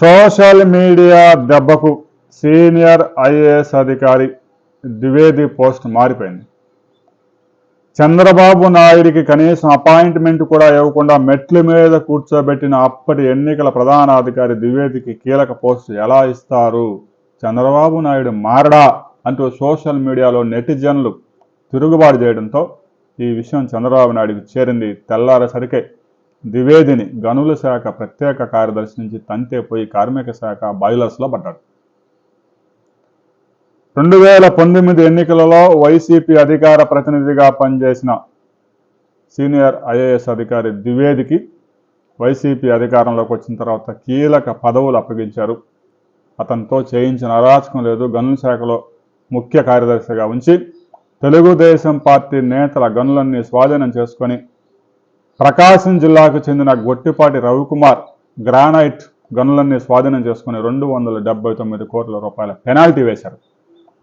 Social media దెబ్బకు senior IAS అధికారి Dwivedi post మారిపోయింది. చంద్రబాబు నాయుడికి కనీసం అపాయింట్మెంట్ కూడా ఇవ్వకుండా మెట్ల మీద కూర్చోబెట్టిన అప్పటి ఎన్నికల ప్రధానాధికారి ద్వివేదికి కీలక పోస్ట్ ఎలా ఇస్తారు? చంద్రబాబు నాయుడు మారడా? అంటూ సోషల్ మీడియాలో నెటిజన్లు తిరుగుబాటు చేయడంతో ఈ విషయం చంద్రబాబు నాయుడికి చేరింది తెల్లారేసరికే. ద్వివేదిని గనుల శాఖ ప్రత్యేక కార్యదర్శి నుంచి తంతే పోయి కార్మిక శాఖ బాయిలర్స్లో పడ్డాడు. రెండు వేల పంతొమ్మిది ఎన్నికలలో వైసీపీ అధికార ప్రతినిధిగా పనిచేసిన సీనియర్ ఐఏఎస్ అధికారి ద్వివేదికి వైసీపీ అధికారంలోకి వచ్చిన తర్వాత కీలక పదవులు అప్పగించారు. అతనితో చేయించిన అరాచకం లేదు. గనుల శాఖలో ముఖ్య కార్యదర్శిగా ఉంచి తెలుగుదేశం పార్టీ నేతల గనులన్నీ స్వాధీనం చేసుకొని ప్రకాశం జిల్లాకు చెందిన గొట్టిపాటి రవికుమార్ గ్రానైట్ గనులన్నీ స్వాధీనం చేసుకుని రెండు వందల డెబ్బై తొమ్మిది కోట్ల రూపాయల పెనాల్టీ వేశారు.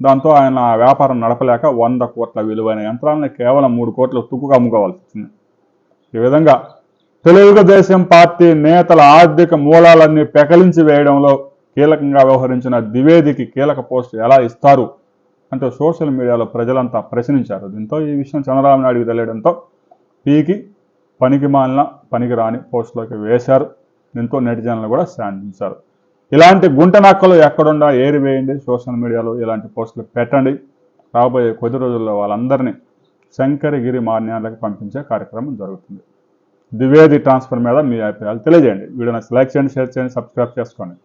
దాంతో ఆయన ఆ వ్యాపారం నడపలేక వంద కోట్ల విలువైన యంత్రాలను కేవలం మూడు కోట్ల తుక్కుగా అమ్ముకోవాల్సి వచ్చింది ఈ విధంగా తెలుగుదేశం పార్టీ నేతల ఆర్థిక మూలాలన్నీ పెకలించి వేయడంలో కీలకంగా వ్యవహరించిన ద్వివేదికి కీలక పోస్టు ఎలా ఇస్తారు అంటూ సోషల్ మీడియాలో ప్రజలంతా ప్రశ్నించారు. దీంతో ఈ విషయం చంద్రబాబు నాయుడికి తెలియడంతో పీకి పనికి మాలిన పనికి రాని పోస్టులోకి వేశారు. దీంతో నెటిజన్లు కూడా శాంతించారు. ఇలాంటి గుంట నక్కలు ఎక్కడుండా ఏరి వేయండి. సోషల్ మీడియాలో ఇలాంటి పోస్టులు పెట్టండి. రాబోయే కొద్ది రోజుల్లో వాళ్ళందరినీ శంకరగిరి మాన్యాలకు పంపించే కార్యక్రమం జరుగుతుంది. ద్వివేది ట్రాన్స్ఫర్ మీద మీ అభిప్రాయాలు తెలియజేయండి. వీడియోని లైక్ చేయండి షేర్ చేయండి సబ్స్క్రైబ్ చేసుకోండి.